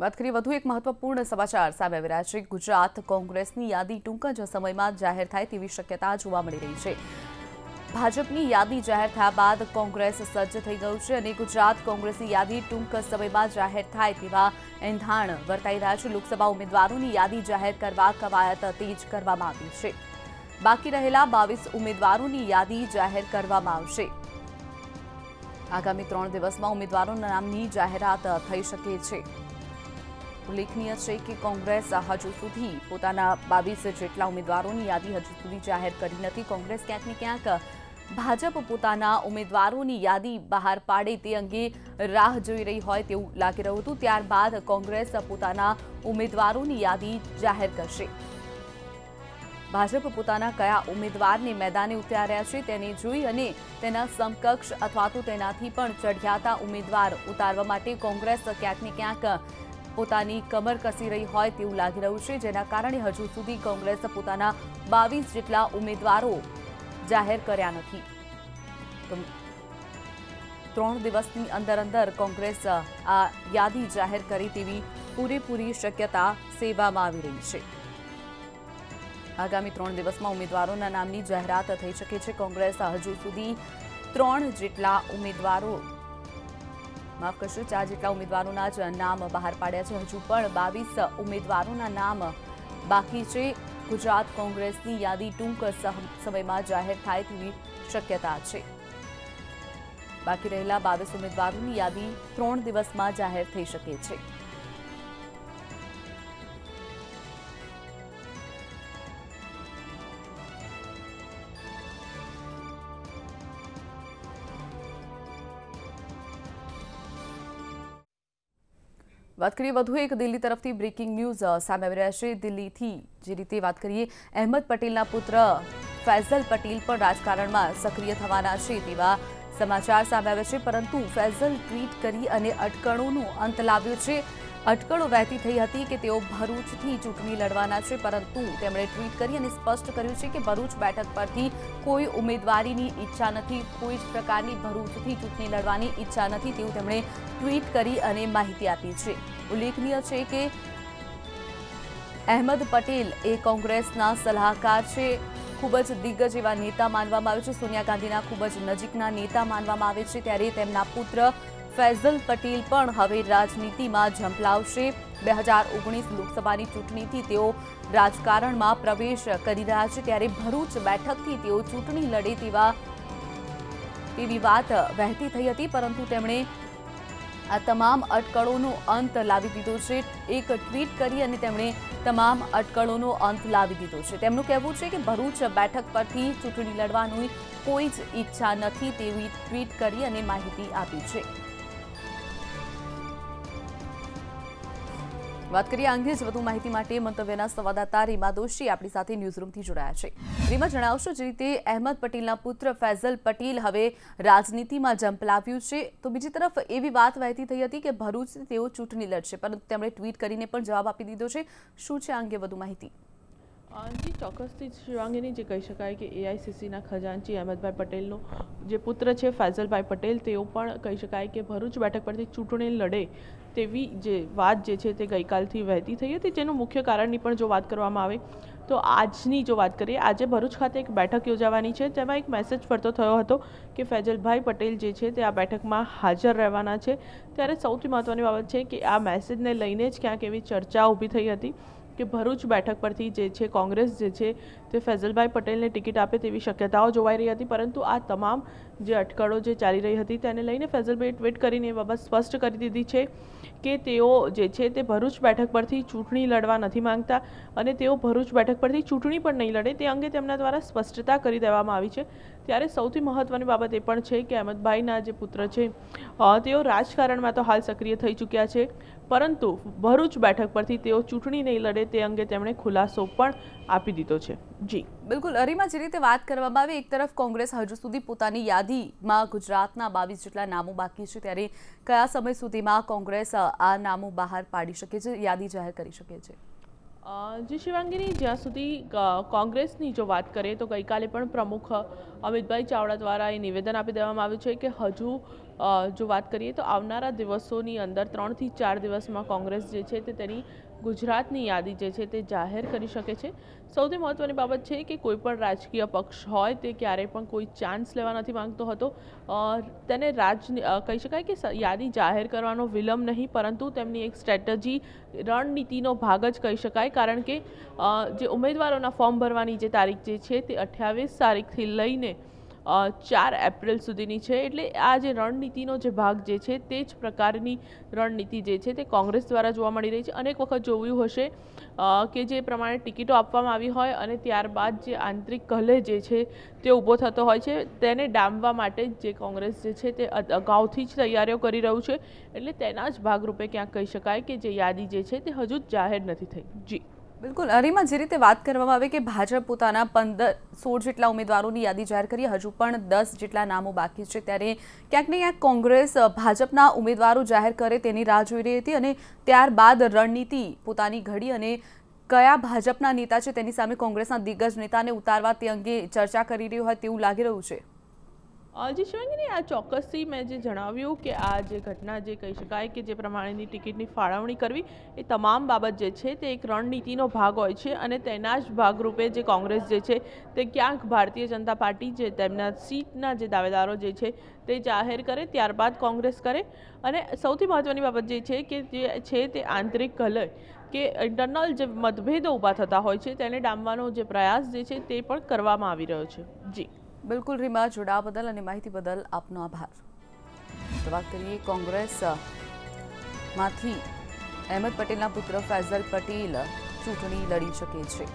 વાત કરીએ વધુ એક મહત્વપૂર્ણ સમાચાર સામે આવી રહ્યા છે. ગુજરાત કોંગ્રેસની યાદી ટૂંક જ સમયમાં જાહેર થાય તેવી શક્યતા જોવા મળી રહી છે. ભાજપની યાદી જાહેર થયા બાદ કોંગ્રેસ સજ્જ થઈ ગયું છે અને ગુજરાત કોંગ્રેસની યાદી ટૂંક સમયમાં જાહેર થાય તેવા એંધાણ વર્તાઈ રહ્યા છે. લોકસભા ઉમેદવારોની યાદી જાહેર કરવા કવાયત તેજ કરવામાં આવી છે. બાકી રહેલા બાવીસ ઉમેદવારોની યાદી જાહેર કરવામાં આવશે. આગામી ત્રણ દિવસમાં ઉમેદવારોના નામની જાહેરાત થઈ શકે છે. ઉલ્લેખનીય છે કે કોંગ્રેસ હજુ સુધી પોતાના બાવીસ જેટલા ઉમેદવારોની યાદી હજુ સુધી જાહેર કરી નથી. કોંગ્રેસ ક્યાંક ક્યાંક ભાજપ પોતાના ઉમેદવારોની યાદી બહાર પાડે તે અંગે રાહ જોઈ રહી હોય તેવું લાગી રહ્યું હતું. ત્યારબાદ કોંગ્રેસ પોતાના ઉમેદવારોની યાદી જાહેર કરશે. ભાજપ પોતાના કયા ઉમેદવારને મેદાને ઉતાર્યા છે તેને જોઈ અને તેના સમકક્ષ અથવા તો તેનાથી પણ ચઢિયાતા ઉમેદવાર ઉતારવા માટે કોંગ્રેસ ક્યાંક ને ક્યાંક પોતાની કમર કસી રહી હોય તેવું લાગી રહ્યું છે, જેના કારણે હજુ સુધી કોંગ્રેસ પોતાના બાવીસ જેટલા ઉમેદવારો જાહેર કર્યા નથી. ત્રણ દિવસની અંદર અંદર કોંગ્રેસ આ યાદી જાહેર કરી તેવી પૂરેપૂરી શક્યતા સેવામાં આવી રહી છે. આગામી ત્રણ દિવસમાં ઉમેદવારોના નામની જાહેરાત થઈ શકે છે. કોંગ્રેસ હજુ સુધી ત્રણ જેટલા ઉમેદવારો માફ કરશો, ચાર જેટલા ઉમેદવારોના જ નામ બહાર પાડ્યા છે. હજુ પણ બાવીસ ઉમેદવારોના નામ બાકી છે. ગુજરાત કોંગ્રેસની યાદી ટૂંક સમયમાં જાહેર થાય તેવી શક્યતા છે. બાકી રહેલા બાવીસ ઉમેદવારોની યાદી ત્રણ દિવસમાં જાહેર થઈ શકે છે. વાત કરીએ વધુ એક દિલ્હી તરફથી બ્રેકિંગ ન્યૂઝ સામે આવી રહ્યા છે. દિલ્હીથી જે રીતે વાત કરીએ, અહેમદ પટેલના પુત્ર ફૈઝલ પટેલ પણ રાજકારણમાં સક્રિય થવાના છે તેવા સમાચાર સામે આવ્યા છે. પરંતુ ફૈઝલ ટ્વીટ કરી અને અટકળોનો અંત લાવ્યો છે. અટકળો વહેતી થઈ હતી કે તેઓ ભરૂચથી ચૂંટણી લડવાના છે, પરંતુ તેમણે ટ્વીટ કરી અને સ્પષ્ટ કર્યું છે કે ભરૂચ બેઠક પરથી કોઈ ઉમેદવારીની ઈચ્છા નથી, કોઈ જ પ્રકારની ભરૂચથી ચૂંટણી લડવાની ઈચ્છા નથી તેવું તેમણે ટ્વીટ કરી અને માહિતી આપી છે. ઉલ્લેખનીય છે કે અહેમદ પટેલ એ કોંગ્રેસના સલાહકાર છે, ખૂબ જ દિગ્ગજ એવા નેતા માનવામાં આવે છે. સોનિયા ગાંધીના ખૂબ જ નજીકના નેતા માનવામાં આવે છે, ત્યારે તેમના પુત્ર ફૈઝલ પટેલ પણ હવે રાજનીતિમાં ઝંપલાવશે. બે હજાર ઓગણીસ લોકસભાની ચૂંટણીથી તેઓ રાજકારણમાં પ્રવેશ કરી રહ્યા છે. ત્યારે ભરૂચ બેઠકથી તેઓ ચૂંટણી લડે તેવા તેવી વાત વહેતી થઈ હતી, પરંતુ તેમણે આ તમામ અટકળોનો અંત લાવી દીધો છે. એક ટ્વીટ કરી અને તેમણે તમામ અટકળોનો અંત લાવી દીધો છે. તેમનું કહેવું છે કે ભરૂચ બેઠક પરથી ચૂંટણી લડવાની કોઈ જ ઈચ્છા નથી તેવી ટ્વીટ કરી અને માહિતી આપી છે. વાત કરીએ અંગે જ વધુ માહિતી માટે મંતવ્યના સંવાદદાતા રીમા દોશી આપણી સાથે ન્યૂઝરૂમથી જોડાયા છે. રીમા, જણાવશો જે રીતે અહેમદ પટેલના પુત્ર ફૈઝલ પટેલ હવે રાજનીતિમાં જંપલાવ્યું છે. તો બીજી તરફ એવી વાત વહેતી થઈ હતી કે ભરૂચથી તેઓ ચૂંટણી લડશે, પરંતુ તેમણે ટ્વીટ કરીને પણ જવાબ આપી દીધો છે. શું છે અંગે વધુ માહિતી? જી ચોક્કસથી શિવાંગીની જે કહી શકાય કે એઆઈસીસીના ખજાનચી અહેમદભાઈ પટેલનો જે પુત્ર છે ફૈઝલભાઈ પટેલ, તેઓ પણ કહી શકાય કે ભરૂચ બેઠક પરથી ચૂંટણી લડે તેવી જે વાત જે છે તે ગઈકાલથી વહેતી થઈ હતી. જેનું મુખ્ય કારણની પણ જો વાત કરવામાં આવે તો આજની જો વાત કરીએ, આજે ભરૂચ ખાતે એક બેઠક યોજાવાની છે. તેમાં એક મેસેજ ફરતો થયો હતો કે ફૈજલભાઈ પટેલ જે છે તે આ બેઠકમાં હાજર રહેવાના છે. ત્યારે સૌથી મહત્ત્વની બાબત છે કે આ મેસેજને લઈને જ ક્યાંક એવી ચર્ચા ઊભી થઈ હતી. કે ભરૂચ બેઠક પરથી જે છે, કોંગ્રેસ જે છે, તે ફેઝલભાઈ પટેલને ટિકિટ આપે તેવી શક્યતાઓ જોવાઈ રહી હતી, પરંતુ આ તમામ જે અટકળો જે ચાલી રહી હતી, તેને લઈને ફેઝલભાઈ ટ્વીટ કરીને એ બાબત સ્પષ્ટ કરી દીધી છે કે તેઓ જે છે તે ભરૂચ બેઠક પરથી ચૂંટણી લડવા નથી માંગતા અને તેઓ ભરૂચ બેઠક પરથી ચૂંટણી પણ નહીં લડે, તે અંગે તેમના દ્વારા સ્પષ્ટતા કરી દેવામાં આવી છે. ત્યારે સૌથી મહત્ત્વની બાબત એ પણ છે કે અહેમદભાઈના જે પુત્ર છે તેઓ રાજકારણમાં તો હાલ સક્રિય થઈ ચૂક્યા છે, પરંતુ ભરૂચ બેઠક પરથી તેઓ ચૂંટણી નહીં લડે તે અંગે તેમણે ખુલાસો પણ આપી દીધો છે. જી. બિલકુલ, અરીમાં જે રીતે વાત કરવામાં આવી, એક તરફ કોંગ્રેસ હજુ સુધી પોતાની યાદીમાં ગુજરાતના બાવીસ જેટલા નામો બાકી છે, ત્યારે કયા સમય સુધીમાં કોંગ્રેસ આ નામો બહાર પાડી શકે છે, યાદી જાહેર કરી શકે છે? જી શિવાંગીની, જ્યાં સુધી કોંગ્રેસની જો વાત કરીએ, તો ગઈકાલે પણ પ્રમુખ અમિતભાઈ ચાવડા દ્વારા એ નિવેદન આપી દેવામાં આવ્યું છે કે હજુ જો વાત કરીએ, તો આવનારા દિવસોની અંદર ત્રણથી ચાર દિવસમાં કોંગ્રેસ જે છે તે તેની ગુજરાતની યાદી જે છે તે જાહેર કરી શકે છે. સૌથી મહત્ત્વની બાબત છે કે કોઈ પણ રાજકીય પક્ષ હોય તે ક્યારેય પણ કોઈ ચાન્સ લેવા નથી માંગતો હતો. તેને રાજ કહી શકાય કે યાદી જાહેર કરવાનો વિલંબ નહીં, પરંતુ તેમની એક સ્ટ્રેટજી રણનીતિનો ભાગ જ કહી શકાય. કારણ કે જે ઉમેદવારોના ફોર્મ ભરવાની જે તારીખ જે છે તે અઠ્યાવીસ તારીખથી લઈને ચાર એપ્રિલ સુધીની છે. એટલે આ જે રણનીતિનો જે ભાગ જે છે તે જ પ્રકારની રણનીતિ જે છે તે કોંગ્રેસ દ્વારા જોવા મળી રહી છે. અનેક વખત જોયું હશે કે જે પ્રમાણે ટિકિટો આપવામાં આવી હોય અને ત્યારબાદ જે આંતરિક કલહ જે છે તે ઊભો થતો હોય છે, તેને ડામવા માટે જે કોંગ્રેસ જે છે તે અગાઉથી જ તૈયારીઓ કરી રહ્યું છે. એટલે તેના જ ભાગરૂપે ક્યાંક કહી શકાય કે જે યાદી જે છે તે હજુ જાહેર નથી થઈ. જી. બિલકુલ. અરીમાં જે રીતે વાત કરવામાં આવે કે ભાજપ પોતાના પંદર, સોળ જેટલા ઉમેદવારોની યાદી જાહેર કરી, હજુ પણ દસ જેટલા નામો બાકી છે, ત્યારે ક્યાંક ને ક્યાંક કોંગ્રેસ ભાજપના ઉમેદવારો જાહેર કરે તેની રાહ જોઈ રહી હતી અને ત્યારબાદ રણનીતિ પોતાની ઘડી અને કયા ભાજપના નેતા છે તેની સામે કોંગ્રેસના દિગ્ગજ નેતાને ઉતારવા તે અંગે ચર્ચા કરી રહ્યું હોય તેવું લાગી રહ્યું છે. જી શિવાંગીની આ ચોક્કસથી મેં જે જણાવ્યું કે આ જે ઘટના જે કહી શકાય કે જે પ્રમાણેની ટિકિટની ફાળવણી કરવી, એ તમામ બાબત જે છે તે એક રણનીતિનો ભાગ હોય છે અને તેના જ ભાગરૂપે જે કોંગ્રેસ જે છે તે ક્યાંક ભારતીય જનતા પાર્ટી જે તેમના સીટના જે દાવેદારો જે છે તે જાહેર કરે, ત્યારબાદ કોંગ્રેસ કરે. અને સૌથી મહત્ત્વની બાબત જે છે કે જે છે તે આંતરિક કલય કે ઇન્ટરનલ જે મતભેદો ઊભા થતા હોય છે તેને ડામવાનો જે પ્રયાસ જે છે તે પણ કરવામાં આવી રહ્યો છે. જી. બિલકુલ રીમા, જોડાવા બદલ અને માહિતી બદલ આપનો આભાર. વાત કરીએ કોંગ્રેસમાંથી અહેમદ પટેલના પુત્ર ફૈઝલ પટેલ ચૂંટણી લડી શકે છે.